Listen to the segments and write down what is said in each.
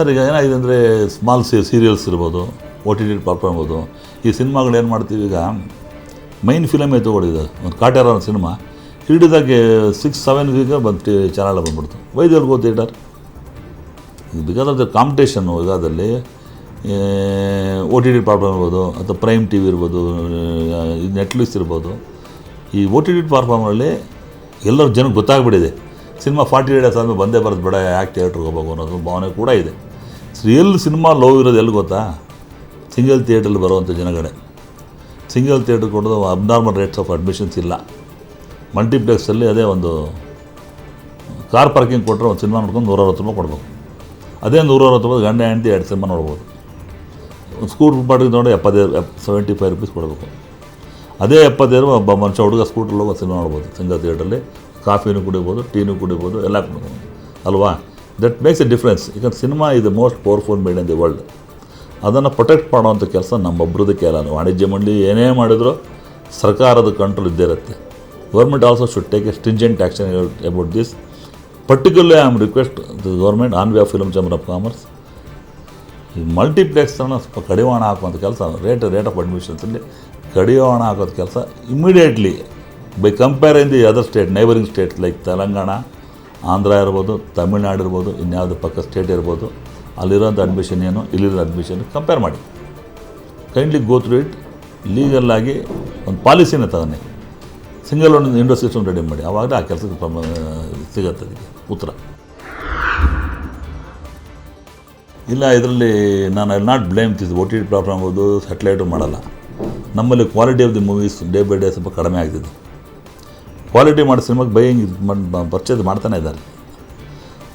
Sir, ಈಗ ಏನಾಗಿದೆ ಅಂದರೆ ಸ್ಮಾಲ್ ಸಿ ಸೀರಿಯಲ್ಸ್ ಇರ್ಬೋದು ಒ ಟಿ ಟಿ ಪ್ಲಾಟ್ಫಾರ್ಮ್ ಇರ್ಬೋದು. ಈ ಸಿನಿಮಾಗಳು ಏನು ಮಾಡ್ತೀವಿ ಈಗ ಮೈನ್ ಫಿಲಮೇ ತೊಗೊಂಡಿದೆ ಒಂದು ಕಾಟ್ಯಾರ ಅನ್ನೋ ಸಿನಿಮಾ, ಹಿಡಿದಾಗೆ ಸಿಕ್ಸ್ ಸೆವೆನ್ ಈಗ ಬಂದು ಟಿ ಚಾನಲ್ ಬಂದ್ಬಿಡ್ತು. ವೈದ್ಯರು ಗೋ ಥಿಯೇಟರ್. ಬಿಕಾಸ್ ಆಫ್ ಕಾಂಪಿಟೇಷನ್ನು ಇದಾದಲ್ಲಿ ಒ ಟಿ ಟಿ ಪ್ಲಾಟ್ಫಾರ್ಮ್ ಇರ್ಬೋದು, ಅಥವಾ ಪ್ರೈಮ್ ಟಿ ವಿ ಇರ್ಬೋದು ನೆಟ್ಫ್ಲಿಕ್ಸ್ ಇರ್ಬೋದು. ಈ ಒ ಟಿ ಟಿ ಪ್ಲಾಟ್ಫಾರ್ಮಲ್ಲಿ ಎಲ್ಲರೂ ಜನಕ್ಕೆ ಗೊತ್ತಾಗ್ಬಿಟ್ಟಿದೆ. ಸಿನಿಮಾ ಫಾರ್ಟಿ ಡೇಸ್ ಆದಮೇಲೆ ಬಂದೇ ಬರೋದು ಬೇಡ, ಯಾಕೆ ಥಿಯೇಟ್ರಿಗೆ ಹೋಗ್ಬೇಕು ಅನ್ನೋದು ಭಾವನೆ ಕೂಡ ಇದೆ. ಎಲ್ಲಿ ಸಿನಿಮಾ ಲವ್ ಇರೋದು ಎಲ್ಲಿ ಗೊತ್ತಾ? ಸಿಂಗಲ್ ಥಿಯೇಟ್ರಲ್ಲಿ ಬರುವಂಥ ಜನಗಳೇ. ಸಿಂಗಲ್ ಥಿಯೇಟ್ರ್ ಕೊಡೋದು ಅಬ್ನಾರ್ಮಲ್ ರೇಟ್ಸ್ ಆಫ್ ಅಡ್ಮಿಷನ್ಸ್ ಇಲ್ಲ. ಮಲ್ಟಿಪ್ಲೆಕ್ಸಲ್ಲಿ ಅದೇ ಒಂದು ಕಾರ್ ಪಾರ್ಕಿಂಗ್ ಕೊಟ್ಟರೆ ಒಂದು ಸಿನಿಮಾ ನೋಡ್ಕೊಂಡು ನೂರ ಅರವತ್ತು ರೂಪಾಯಿ ಕೊಡ್ಬೇಕು. ಅದೇ ನೂರ ಅರವತ್ತು ರೂಪಾಯಿ ಗಂಡ ಹೆಂಡತಿ ಎರಡು ಸಿನಿಮಾ ನೋಡ್ಬೋದು. ಒಂದು ಸ್ಕೂಟ್ರ್ ಬಾಡಿಗೆ ನೋಡಿ ಎಪ್ಪತ್ತೈದು, ಎಪ್ ಸೆವೆಂಟಿ ಫೈವ್ ರುಪೀಸ್ ಕೊಡಬೇಕು. ಅದೇ ಎಪ್ಪತ್ತೈದು ಒಬ್ಬ ಮನುಷ್ಯ, ಹುಡುಗ ಸ್ಕೂಟ್ರಲ್ಲಿ ಹೋಗಿ ಸಿನಿಮಾ ನೋಡ್ಬೋದು, ಸಿಂಗಲ್ ಥಿಯೇಟ್ರಲ್ಲಿ ಕಾಫಿನೂ ಕುಡಿಬೋದು, ಟೀನೂ ಕುಡಿಬೋದು, ಎಲ್ಲ ಕುಡಿಬೋದು. ಅಲ್ವಾ? ದಟ್ ಮೇಕ್ಸ್ ಎ ಡಿಫ್ರೆನ್ಸ್ ಈಗ ಸಿನಿಮಾ ಇದು most powerful media in the world ಅದನ್ನು ಪ್ರೊಟೆಕ್ಟ್ ಮಾಡೋವಂಥ ಕೆಲಸ ನಮ್ಮೊಬ್ಬರದ್ದು ಕೇಳ ವಾಣಿಜ್ಯ ಮಂಡಳಿ ಏನೇ ಮಾಡಿದರೂ ಸರ್ಕಾರದ ಕಂಟ್ರೋಲ್ ಇದ್ದೇ ಇರುತ್ತೆ. Government also should take a stringent action about this particularly I am request the government on ವ್ಯಾ of film chamber of commerce ಈ ಮಲ್ಟಿಪ್ಲೆಕ್ಸನ್ನು ಸ್ವಲ್ಪ ಕಡಿವಾಣ ಹಾಕುವಂಥ ಕೆಲಸ ರೇಟ್ ರೇಟ್ ಆಫ್ ಅಡ್ಮಿಷನ್ಸಲ್ಲಿ ಕಡಿವಾಣ ಹಾಕೋದು ಕೆಲಸ immediately by comparing the other state neighbouring state like Telangana Andhra ಇರ್ಬೋದು, ತಮಿಳ್ನಾಡು ಇರ್ಬೋದು, ಇನ್ಯಾವುದು ಪಕ್ಕ ಸ್ಟೇಟ್ ಇರ್ಬೋದು, ಅಲ್ಲಿರೋಂಥ ಅಡ್ಮಿಷನ್ ಏನು, ಇಲ್ಲಿರೋ ಅಡ್ಮಿಷನ್ ಕಂಪೇರ್ ಮಾಡಿ. ಕೈಂಡ್ಲಿ ಗೋ ಥ್ರೂ ಇಟ್ ಲೀಗಲ್ಲಾಗಿ ಒಂದು ಪಾಲಿಸಿನ ತಗೊಂಡು. ಸಿಂಗಲ್ ಒಂದು ಇಂಡೋ ಸಿಸ್ಟಮ್ ರೆಡಿ ಮಾಡಿ. ಆವಾಗಲೇ ಆ ಕೆಲಸಕ್ಕೆ ಸಿಗತ್ತೆ ಉತ್ತರ. ಇಲ್ಲ, ಇದರಲ್ಲಿ ನಾನು I not blame this O T T problem ಆಗ್ಬೋದು ಸ್ಯಾಟಲೈಟು ಮಾಡಲ್ಲ. ನಮ್ಮಲ್ಲಿ quality of the movies day by day ಸ್ವಲ್ಪ ಕಡಿಮೆ ಆಗ್ತಿದೆ. ಕ್ವಾಲಿಟಿ ಮಾಡೋ ಸಿನಿಮಾಗೆ ಬೈಯಿಂಗ್ ಪರ್ಚೇಸ್ ಮಾಡ್ತಾನೆ ಇದ್ದಾರೆ.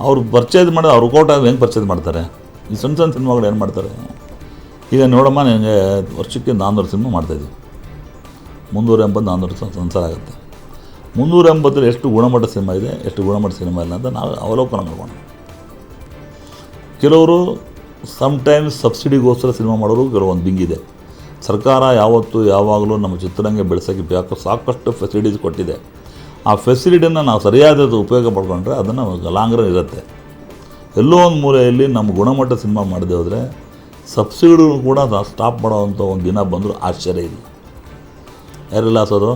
ಅವ್ರು ಪರ್ಚೇಸ್ ಮಾಡಿ ಅವ್ರು ಕೋಟ ಹೆಂಗೆ ಪರ್ಚೇಸ್ ಮಾಡ್ತಾರೆ? ಈ ಸಣ್ಣ ಸಣ್ಣ ಸಿನಿಮಾಗಳು ಏನು ಮಾಡ್ತಾರೆ? ಈಗ ನೋಡಮ್ಮ ನನಗೆ ವರ್ಷಕ್ಕೆ ನಾನ್ನೂರು ಸಿನಿಮಾ ಮಾಡ್ತಾಯಿದ್ದೀವಿ ಮುನ್ನೂರ ಎಂಬತ್ತು ನಾನ್ನೂರು ಸಂಸಾರ ಆಗುತ್ತೆ. ಮುನ್ನೂರ ಎಂಬತ್ತರಲ್ಲಿ ಎಷ್ಟು ಗುಣಮಟ್ಟ ಸಿನಿಮಾ ಇದೆ, ಎಷ್ಟು ಗುಣಮಟ್ಟ ಸಿನಿಮಾ ಇಲ್ಲ ಅಂತ ನಾವು ಅವಲೋಕನ ಮಾಡೋಣ ಕೆಲವರು ಸಮ್ಟೈಮ್ಸ್ ಸಬ್ಸಿಡಿಗೋಸ್ಕರ ಸಿನಿಮಾ ಮಾಡೋರು ಕೆಲವೊಂದು ಬಿಂಗಿದೆ ಸರ್ಕಾರ ಯಾವತ್ತು ಯಾವಾಗಲೂ ನಮ್ಮ ಚಿತ್ರರಂಗ ಬೆಳೆಸೋಕ್ಕೆ ಬೇಕು ಸಾಕಷ್ಟು ಫೆಸಿಲಿಟೀಸ್ ಕೊಟ್ಟಿದೆ. ಆ ಫೆಸಿಲಿಟಿನ ನಾವು ಸರಿಯಾದ ಉಪಯೋಗ ಪಡ್ಕೊಂಡ್ರೆ ಅದನ್ನು ಲಾಂಗ್ ರನ್ ಇರುತ್ತೆ. ಎಲ್ಲೋ ಒಂದು ಮೂಲೆಯಲ್ಲಿ ನಮ್ಮ ಗುಣಮಟ್ಟ ಸಿನಿಮಾ ಮಾಡದೆ ಹೋದರೆ ಸಬ್ಸಿಡಿ ಕೂಡ ಸ್ಟಾಪ್ ಮಾಡೋವಂಥ ಒಂದು ದಿನ ಬಂದರೂ ಆಶ್ಚರ್ಯ ಇಲ್ಲ. ಯಾರೆಲ್ಲ ಆಸೋದು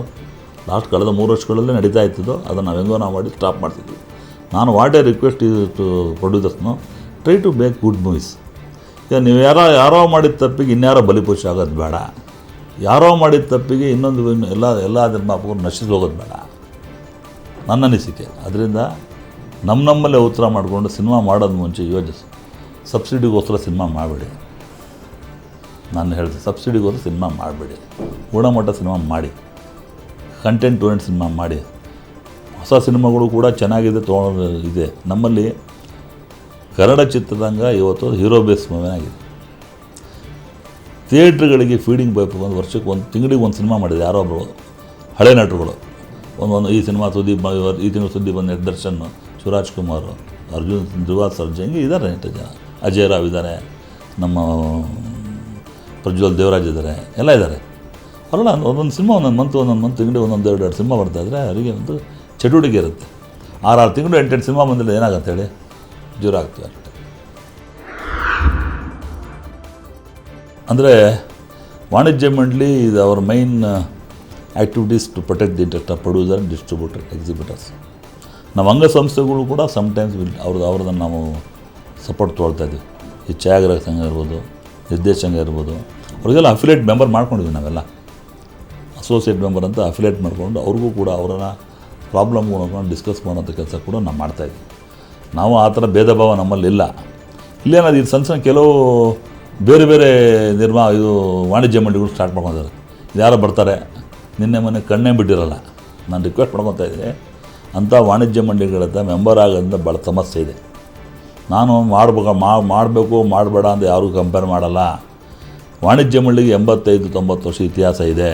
ಲಾಸ್ಟ್ ಕಳೆದ ಮೂರು ವರ್ಷಗಳಲ್ಲೇ ನಡೀತಾ ಇತ್ತಿದ್ದು ಅದನ್ನು ನಾವು ನಾವು ಮಾಡಿ ಸ್ಟಾಪ್ ಮಾಡ್ತಿದ್ವಿ. ನಾನು what a request to ಪ್ರೊಡ್ಯೂಸರ್ಸ್ನು try to make good movies ಈಗ ನೀವು ಯಾರೋ ಯಾರೋ ಮಾಡಿದ ತಪ್ಪಿಗೆ ಇನ್ಯಾರೋ ಬಲಿಪುಷ ಆಗೋದು ಬೇಡ. ಯಾರೋ ಮಾಡಿದ ತಪ್ಪಿಗೆ ಇನ್ನೊಂದು ಇನ್ನು ಎಲ್ಲ ಎಲ್ಲ ನಿರ್ಮಾಪಕರು ನಶಿಸಿ ಹೋಗೋದು ಬೇಡ. ನನ್ನ ಅನಿಸಿಕೆ. ಅದರಿಂದ ನಮ್ಮ ನಮ್ಮಲ್ಲೇ ಉತ್ತರ ಮಾಡಿಕೊಂಡು ಸಿನಿಮಾ ಮಾಡೋದು ಮುಂಚೆ ಯೋಜಿಸಿ. ಸಬ್ಸಿಡಿಗೋಸ್ಕರ ಸಿನಿಮಾ ಮಾಡಬೇಡಿ. ನಾನು ಹೇಳಿದೆ, ಸಬ್ಸಿಡಿಗೋಸ್ಕರ ಸಿನಿಮಾ ಮಾಡಬೇಡಿ. ಗುಣಮಟ್ಟ ಸಿನಿಮಾ ಮಾಡಿ. ಕಂಟೆಂಟ್ ಓರಿಯೆಂಟ್ ಸಿನಿಮಾ ಮಾಡಿ. ಹೊಸ ಸಿನಿಮಾಗಳು ಕೂಡ ಚೆನ್ನಾಗಿದೆ ತೊಗೊಳೋದು ಇದೆ. ನಮ್ಮಲ್ಲಿ ಕನ್ನಡ ಚಿತ್ರರಂಗ ಇವತ್ತು ಹೀರೋ ಬೇಸ್ ಆಗಿದೆ. ಥಿಯೇಟ್ರ್ಗಳಿಗೆ ಫೀಡಿಂಗ್ ಪೈಪ್ ಒಂದು ವರ್ಷಕ್ಕೆ ಒಂದು ತಿಂಗಳಿಗೆ ಒಂದು ಸಿನಿಮಾ ಮಾಡಿದೆ ಯಾರೋ ಒಬ್ಬರು ಹಳೆ ನಟರುಗಳು. ಒಂದು ಒಂದು ಈ ಸಿನಿಮಾ ಸುದ್ದಿ ಈ ತಿಂಗಳು ಸುದ್ದಿ ಬಂದ ದರ್ಶನ್ ಶಿವರಾಜ್ ಕುಮಾರ್, ಅರ್ಜುನ್ ಧ್ರುವ ಸರ್ಜಾ ಹಿಂಗೆ ಇದ್ದಾರೆ ಎಷ್ಟು ಜನ ಅಜಯ್ ರಾವ್ ಇದ್ದಾರೆ, ನಮ್ಮ, ಪ್ರಜ್ವಲ್ ದೇವರಾಜ್ ಇದ್ದಾರೆ, ಎಲ್ಲ ಇದ್ದಾರೆ. ಅವರೆಲ್ಲ ಒಂದೊಂದು ಸಿನಿಮಾ ಒಂದೊಂದು ಮಂತ್ ಒಂದೊಂದು ಮಂತ್ ತಿಂಗಳು ಒಂದೊಂದು ಎರಡು ಎರಡು ಸಿನಿಮಾ ಬರ್ತಾಯಿದ್ರೆ ಅವರಿಗೆ ಒಂದು ಚಟುವಟಿಕೆ ಇರುತ್ತೆ. ಆರಾರು ಆರು ತಿಂಗಳು ಎಂಟೆಂಟು ಸಿನಿಮಾ ಬಂದಿಲ್ಲ, ಏನಾಗುತ್ತೆ ಹೇಳಿ? ಜ್ವರ ಆಗ್ತದೆ ಅಷ್ಟೆ ಅಂದರೆ ವಾಣಿಜ್ಯ ಮಂಡಳಿ ಇದು ಅವ್ರ main activities to protect the interest of producer distributor exhibitors ನಮ್ಮ ಅಂಗಸಂಸ್ಥೆಗಳು ಕೂಡ ಸಮಟೈಮ್ಸ್ ವಿಲ್ ಅವ್ರದ್ದು ಅವ್ರದ್ದನ್ನು ನಾವು ಸಪೋರ್ಟ್ ತೊಗೊಳ್ತಾ ಇದ್ದೀವಿ ಈ ಛಾಯಾಗ್ರಾಹಕ ಸಂಘ ಇರ್ಬೋದು, ನಿರ್ದೇಶಕ ಇರ್ಬೋದು, ಅವ್ರಿಗೆಲ್ಲ ಅಫಿಲೇಟ್ ಮೆಂಬರ್ ಮಾಡ್ಕೊಂಡಿದ್ವಿ ನಾವೆಲ್ಲ. ಅಸೋಸಿಯೇಟ್ ಮೆಂಬರ್ ಅಂತ ಅಫಿಲೇಟ್ ಮಾಡಿಕೊಂಡು ಅವ್ರಿಗೂ ಕೂಡ ಅವರನ್ನು ಪ್ರಾಬ್ಲಮ್ ನೋಡ್ಕೊಂಡು ಡಿಸ್ಕಸ್ ಮಾಡೋಂಥ ಕೆಲಸ ಕೂಡ ನಾವು ಮಾಡ್ತಾಯಿದ್ವಿ ನಾವು ಆ ಥರ ಭೇದ ಭಾವ ನಮ್ಮಲ್ಲಿ ಇಲ್ಲ. ಇಲ್ಲೇನಾದ್ರು ಇದು ಸಣ್ಣ ಸಣ್ಣ ಕೆಲವು ಬೇರೆ ಬೇರೆ ನಿರ್ಮಾ, ಇದು ವಾಣಿಜ್ಯ ಮಂಡಿಗಳು ಸ್ಟಾರ್ಟ್ ಮಾಡ್ಕೊಂಡಿದ್ದಾರೆ. ಯಾರೋ ಬರ್ತಾರೆ. ನಿನ್ನೆ ಮೊನ್ನೆ ಕಣ್ಣೇ ಬಿಟ್ಟಿರಲ್ಲ. ನಾನು ರಿಕ್ವೆಸ್ಟ್ ಮಾಡ್ಕೊತಾ ಇದ್ದೀನಿ ಅಂಥ ವಾಣಿಜ್ಯ ಮಂಡಳಿಗಳತ್ತ ಮೆಂಬರ್ ಆಗೋದ್ರಿಂದ ಭಾಳ ಸಮಸ್ಯೆ ಇದೆ. ನಾನು ಮಾಡ್ಬೇಕು ಮಾಡಬೇಕು, ಮಾಡಬೇಡ ಅಂತ ಯಾರೂ ಕಂಪೇರ್ ಮಾಡಲ್ಲ. ವಾಣಿಜ್ಯ ಮಂಡಳಿಗೆ ಎಂಬತ್ತೈದು, ತೊಂಬತ್ತು ವರ್ಷ ಇತಿಹಾಸ ಇದೆ.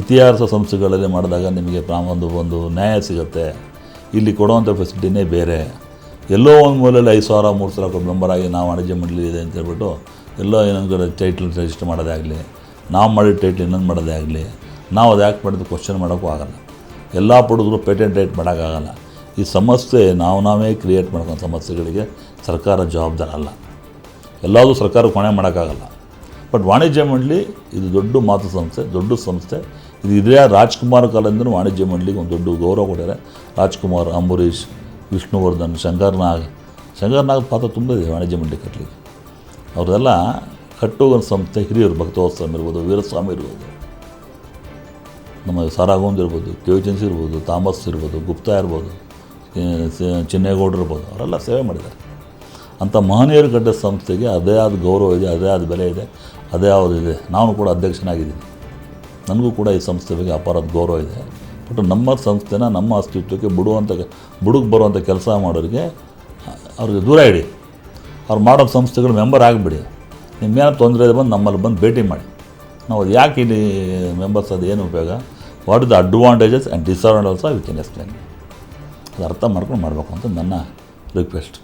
ಇತಿಹಾಸ ಸಂಸ್ಥೆಗಳಲ್ಲಿ ಮಾಡಿದಾಗ ನಿಮಗೆ ಒಂದು ಒಂದು ನ್ಯಾಯ ಸಿಗುತ್ತೆ. ಇಲ್ಲಿ ಕೊಡುವಂಥ ಫೆಸಿಲಿಟಿನೇ ಬೇರೆ. ಎಲ್ಲೋ ಒಂದು ಮೂಲೆಯಲ್ಲಿ ಐದು ಸಾವಿರ, ಮೂರು ಸಾವಿರ ಕೊಟ್ಟು ಮೆಂಬರ್ ಆಗಿ ನಾವು ವಾಣಿಜ್ಯ ಮಂಡಳಿ ಇದೆ ಅಂತ ಹೇಳ್ಬಿಟ್ಟು ಎಲ್ಲೋ ಇನ್ನೊಂದು ಟೈಟ್ಲ್ ರಿಜಿಸ್ಟರ್ ಮಾಡೋದೇ ಆಗಲಿ, ನಾವು ಮಾಡಿದ ಟೈಟ್ಲ್ ಇನ್ನೊಂದು ಮಾಡೋದೇ ಆಗಲಿ ನಾವು ಅದು ಯಾಕೆ ಮಾಡಿದ್ದು ಕ್ವಶನ್ ಮಾಡೋಕ್ಕೂ ಆಗಲ್ಲ. ಎಲ್ಲ ಪಡೆದ್ರು ಪೇಟೆಂಟ್ ರೈಟ್ ಮಾಡೋಕ್ಕಾಗಲ್ಲ ಈ ಸಮಸ್ಯೆ ನಾವು ನಾವೇ ಕ್ರಿಯೇಟ್ ಮಾಡ್ಕೊಂಡು ಸಮಸ್ಯೆಗಳಿಗೆ ಸರ್ಕಾರ ಜವಾಬ್ದಾರ ಅಲ್ಲ. ಎಲ್ಲದೂ ಸರ್ಕಾರಕ್ಕೆ ಹೊಣೆ ಮಾಡೋಕ್ಕಾಗಲ್ಲ ಬಟ್ ವಾಣಿಜ್ಯ ಮಂಡಳಿ ಇದು ದೊಡ್ಡ ಮಾತು ಸಂಸ್ಥೆ, ದೊಡ್ಡ ಸಂಸ್ಥೆ. ಇದು ಇದೇ ರಾಜ್ಕುಮಾರ್ ಕಾಲದಿಂದಲೂ ವಾಣಿಜ್ಯ ಮಂಡಳಿಗೆ ಒಂದು ದೊಡ್ಡ ಗೌರವ ಕೊಟ್ಟಿದ್ದಾರೆ. ರಾಜ್ಕುಮಾರ್, ಅಂಬರೀಷ್, ವಿಷ್ಣುವರ್ಧನ್ ಶಂಕರ್ ನಾಗ್ ಶಂಕರ್ ನಾಗ್ ಪಾತ್ರ ತುಂಬ ಇದೆ ವಾಣಿಜ್ಯ ಮಂಡಳಿ ಕಟ್ಟಲಿಕ್ಕೆ. ಅವ್ರದೆಲ್ಲ ಕಟ್ಟುವ ಸಂಸ್ಥೆ ಹಿರಿಯರು ಭಕ್ತೋತ್ಸವ ಇರ್ಬೋದು, ವೀರಸ್ವಾಮಿ ಇರ್ಬೋದು. ನಮ್ಮ ಸಾರಾಗೋಂದ್ ಇರ್ಬೋದು ಕೇವಿಚನ್ಸ್ ಇರ್ಬೋದು ತಾಮಸ್ ಇರ್ಬೋದು, ಗುಪ್ತಾ ಇರ್ಬೋದು ಚಿನ್ನೇಗೌಡರು ಇರ್ಬೋದು, ಅವರೆಲ್ಲ ಸೇವೆ ಮಾಡಿದ್ದಾರೆ. ಅಂಥ ಮಹನೀಯರು ಕಟ್ಟಿದ ಸಂಸ್ಥೆಗೆ ಅದೇ ಆದ ಗೌರವ ಇದೆ, ಅದೇ ಆದ ಬೆಲೆ ಇದೆ, ಅದೇ ಇದೆ ನಾನು ಕೂಡ ಅಧ್ಯಕ್ಷನಾಗಿದ್ದೀನಿ. ನನಗೂ ಕೂಡ ಈ ಸಂಸ್ಥೆ ಬಗ್ಗೆ ಅಪಾರದ ಗೌರವ ಇದೆ. ಬಟ್ ನಮ್ಮ ಸಂಸ್ಥೆನ, ನಮ್ಮ ಅಸ್ತಿತ್ವಕ್ಕೆ ಬಿಡುವಂಥ, ಬುಡುಗೆ ಬರುವಂಥ ಕೆಲಸ ಮಾಡೋರಿಗೆ ಅವ್ರಿಗೆ ದೂರ ಇಡಿ. ಅವ್ರು ಮಾಡೋ ಸಂಸ್ಥೆಗಳು ಮೆಂಬರ್ ಆಗಿಬಿಡಿ. ನಿಮ್ಗೇನೋ ತೊಂದರೆ ಬಂದು ನಮ್ಮಲ್ಲಿ ಬಂದು ಭೇಟಿ ಮಾಡಿ. ನಾವು ಯಾಕೆ ಇಲ್ಲಿ ಮೆಂಬರ್ಸ್ ಅದು ಏನು ಉಪಯೋಗ? What is the advantages and disadvantages we can explain ಅದು ಅರ್ಥ ಮಾಡ್ಕೊಂಡು ಮಾಡಬೇಕು ಅಂತ ನನ್ನ ರಿಕ್ವೆಸ್ಟ್